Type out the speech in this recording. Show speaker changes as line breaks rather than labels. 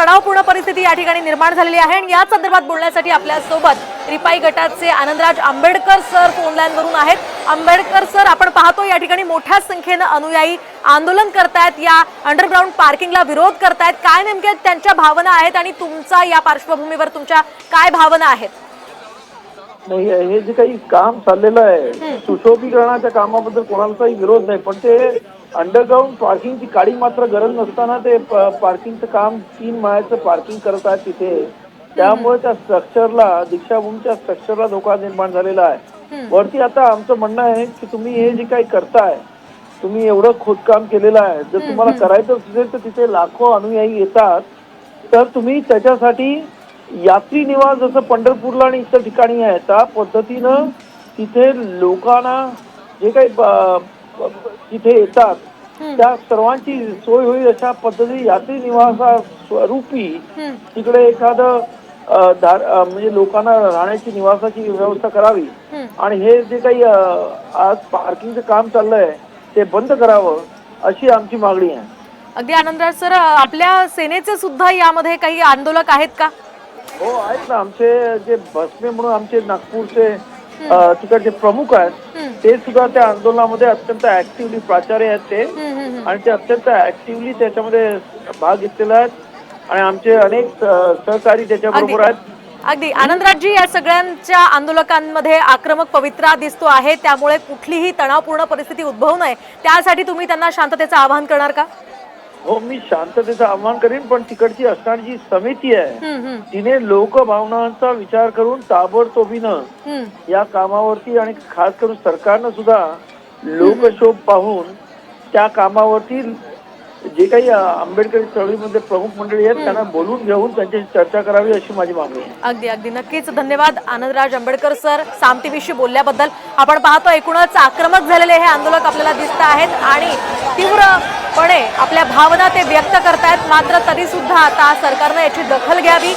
तणावपूर्ण परिस्थिती या ठिकाणी निर्माण झालेली आहे आणि या संदर्भात बोलण्यासाठी आपल्यासोबत रिपाई गटाचे आनंदराज आंबेडकर सर फोनलाईन वरून आहेत. आंबेडकर सर आपण पाहतो या ठिकाणी मोठ्या संख्येनं अनुयायी आंदोलन करतायत या अंडरग्राऊंड पार्किंगला विरोध करतायत. काय नेमक्या त्यांच्या भावना आहेत आणि तुमचा या पार्श्वभूमीवर तुमच्या काय भावना आहेत?
नाही हे जे काही काम चाललेलं आहे सुशोभीकरणाच्या कामाबद्दल कोणाचाही विरोध नाही पण ते अंडरग्राऊंड पार्किंगची काडी मात्र गरज नसताना ते पार्किंगचं काम तीन माळ्याचं पार्किंग करत आहेत तिथे. त्यामुळे त्या स्ट्रक्चरला दीक्षाभूमीच्या स्ट्रक्चरला धोका निर्माण झालेला आहे. वरती आता आमचं म्हणणं आहे की तुम्ही हे जे काही करताय तुम्ही एवढं खोदकाम केलेलं आहे. जर तुम्हाला करायचं असेल तर तिथे लाखो अनुयायी येतात. तर तुम्ही त्याच्यासाठी यात्री निवास जसं पंढरपूरला आणि इतर ठिकाणी आहे त्या पद्धतीनं तिथे लोकांना जे काही तिथे येतात त्या सर्वांची सोय होईल अशा पद्धती यात्री निवासा स्वरूपी. तिकडे एखादं म्हणजे लोकांना राहण्याची निवासाची व्यवस्था करावी. आणि हे जे काही आज पार्किंगचं काम चाललंय ते बंद करावं अशी आमची मागणी आहे
अगदी आनंदराज सर आपल्या सेनेचे सुद्धा यामध्ये काही आंदोलक आहेत का
हो आहेत ना आमचे जे भस्मे म्हणून आमचे नागपूरचे तिकडचे प्रमुख आहेत. ते सुद्धा त्या आंदोलनामध्ये अत्यंत ऍक्टिव्हली प्राचार्य आहेत ते. आणि ते अत्यंत ऍक्टिव्हली त्याच्यामध्ये भाग घेतलेले आहेत. आणि आमचे अनेक सहकारी त्याच्याबरोबर
अगदी.
आहेत.
अगदी. आनंदराजजी या सगळ्यांच्या आंदोलकांमध्ये आक्रमक पवित्रा दिसतो आहे. त्यामुळे कुठलीही तणावपूर्ण परिस्थिती उद्भवू नये. त्यासाठी तुम्ही त्यांना शांततेचं आवाहन करणार का?
हो मी शांततेचं आव्हान करीन पण तिकडची असणारी जी समिती आहे तिने लोकभावनांचा विचार करून ताबडतोबीनं. या कामावरती आणि खास करून सरकारनं सुद्धा लोकशोभ पाहून त्या कामावरती जे काही आंबेडकरी चळवळीमध्ये प्रमुख मंडळी आहेत त्यांना बोलून घेऊन त्यांच्याशी चर्चा करावी अशी माझी मागणी आहे.
अगदी अगदी. नक्कीच. धन्यवाद आनंदराज आंबेडकर सर सामतीविषयी बोलल्याबद्दल. आपण पाहतो एकूणच आक्रमक झालेले हे आंदोलक आपल्याला दिसत आहेत आणि तीव्रपणे आपल्या भावना ते व्यक्त करतायत. मात्र तरी सुद्धा आता सरकारनं याची दखल घ्यावी.